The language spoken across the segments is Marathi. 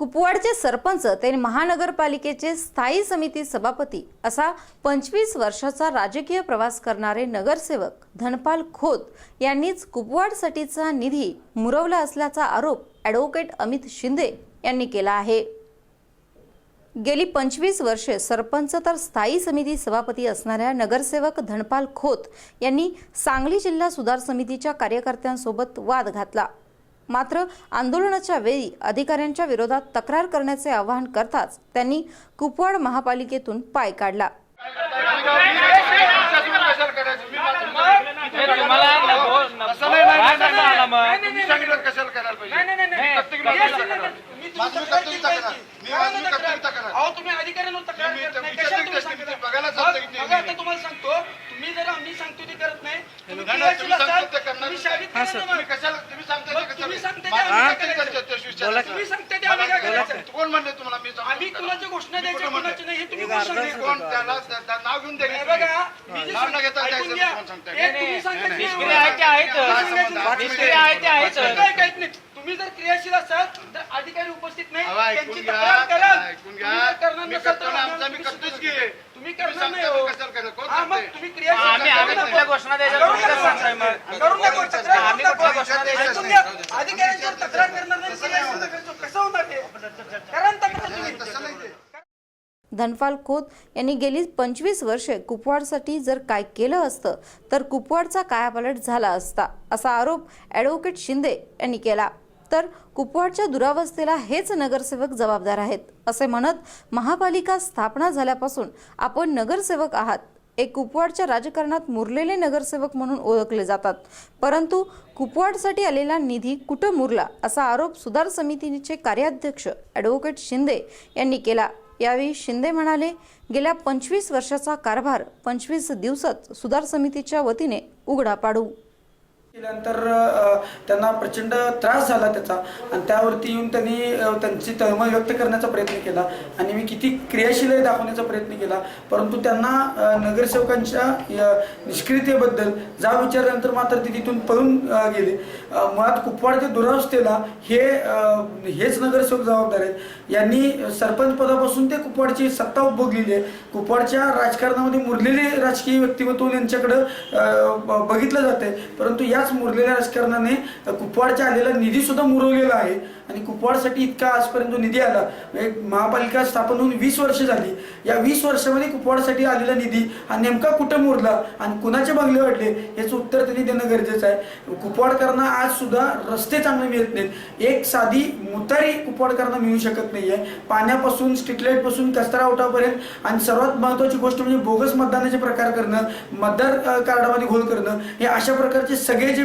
कुपवाडचे सरपंच ते महानगरपालिकेचे स्थायी समिती सभापती असा पंचवीस वर्षाचा राजकीय प्रवास करणारे नगरसेवक धनपाल खोत यांनीच कुपवाडसाठीचा निधी मुरवला असल्याचा आरोप ॲडव्होकेट अमित शिंदे यांनी केला आहे. गेली पंचवीस वर्षे सरपंच तर स्थायी समिती सभापती असणाऱ्या नगरसेवक धनपाल खोत यांनी सांगली जिल्हा सुधार समितीच्या कार्यकर्त्यांसोबत वाद घातला. मात्र आंदोलनाच्या वेळी अधिकाऱ्यांच्या विरोधात तक्रार करण्याचे आवाहन करताच त्यांनी कुपवाड महापालिकेतून पाय काढला तुम्ही मी तुम्हाला सांगतो तुम्ही जर आम्ही सांगतो ते करत नाही कोण म्हणले तुम्हाला मी आम्ही. कुणाच्या घोषणा म्हणले? कुणाच्या नाही हे तुम्ही एक घोषणा अर्धा द्या. कोण त्याला त्याला नाव घेऊन द्या हे बघा मी जे नाव न घेता सांग- द्यायचं ऐकून घ्या. तुम्हाला सांगताय. हे तुम्ही सांगायचं नाही निष्क्रिय आम्हाला. आहे ते आहेच. तुम्ही सांगायचं काय नाही. निष्क्रिय आहे ते आहेच. असं काय काहीच नाही तुम्ही जर क्रियाशील असाल तर अधिकारी उपस्थित नाही अहो, ऐकून त्यांची घ्या, तक्रार कराल ऐकून घ्या. तुम्ही जर करणार मी नसाल तर करतो ना, आमचा मी तुम्ही करतोच. की. तुम्ही करणार नाही हो. ते कशाला करायचं? कोण हा, मग सांगतंय? तुम्ही क्रियाशील आम्ही आम्ही कुठल्या. घोषणा द्यायच्या करून तुम्ही दाखवा. कसं सांगताय मग करून दाखवा. तक्रार आम्ही करून कुठल्या दाखवा. घोषणा द्यायच्या ऐकून घ्या. अधिकाऱ्यांच्यावर तक्रार करणार नाही क्रियाशील करायचं. कसं होणार हे? करा ना तक्रार तुम्ही. तसं नाही ते. धनपाल खोत यांनी गेली पंचवीस वर्षे कुपवाडसाठी जर काय केलं असतं तर कुपवाडचा कायापालट झाला असता असा आरोप ॲडव्होकेट शिंदे यांनी केला तर कुपवाडच्या दुरावस्थेला हेच नगरसेवक जबाबदार आहेत असे म्हणत महापालिका स्थापना झाल्यापासून आपण नगरसेवक आहात एक कुपवाडच्या राजकारणात मुरलेले नगरसेवक म्हणून ओळखले जातात. परंतु कुपवाडसाठी आलेला निधी कुठं मुरला असा आरोप सुधार समितीचे कार्याध्यक्ष ॲडव्होकेट शिंदे यांनी केला. यावेळी शिंदे म्हणाले गेल्या पंचवीस वर्षाचा कारभार पंचवीस दिवसात सुधार समितीच्या वतीने उघडा पाडू. केल्यानंतर त्यांना प्रचंड त्रास झाला त्याचा. आणि त्यावरती येऊन त्यांनी त्यांची तळमळ व्यक्त करण्याचा प्रयत्न केला. आणि मी किती क्रियाशील आहे दाखवण्याचा प्रयत्न केला. परंतु त्यांना नगरसेवकांच्या निष्क्रियतेबद्दल जा विचारल्यानंतर मात्र ते तिथून पळून गेले. मुळात कुपवाडच्या दुरावस्थेला हे हेच नगरसेवक जबाबदार आहेत. यांनी सरपंच पदापासून ते कुपवाडची सत्ता उपभोगलेली आहे. कुपवाडच्या राजकारणामध्ये मुरलेले राजकीय व्यक्तिमत्व यांच्याकडं अ, ब- बघितलं जाते परंतु याच मुरलेल्या राजकारणाने कुपवाडच्या आलेला निधी सुद्धा मुरवलेला आहे. आणि कुपवाडसाठी इतका आजपर्यंत निधी आला एक महापालिका स्थापन होऊन वीस वर्ष झाली. या वीस वर्षामध्ये कुपवाडसाठी आलेला निधी हा नेमका कुठं मुरला आणि कुणाचे बंगले वाढले याचं उत्तर त्यांनी देणं गरजेचं आहे. कुपवाडकरांना आज सुद्धा रस्ते चांगले मिळत नाहीत. एक साधी मुतारी कुपवाडकरांना मिळू शकत नाहीये. पाण्यापासून स्ट्रीट लाईटपासून कचरा उठापर्यंत आणि सर्वात महत्त्वाची गोष्ट म्हणजे बोगस मतदानाचे प्रकार करणं मतदार कार्डामध्ये घोळ करणं हे अशा प्रकारचे सगळे जे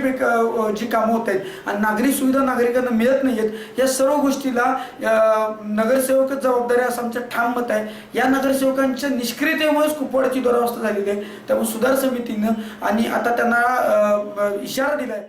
जी कामं होत आहेत आणि नागरी सुविधा नागरिकांना मिळत नाहीयेत या सर्व गोष्टीला नगरसेवकच जबाबदारी असं आमचं ठाम मत आहे. या नगरसेवकांच्या निष्क्रियतेमुळेच कुपवाडाची दुरावस्था झालेली आहे. त्यामुळे सुधार समितीनं आणि आता त्यांना इशारा दिलाय.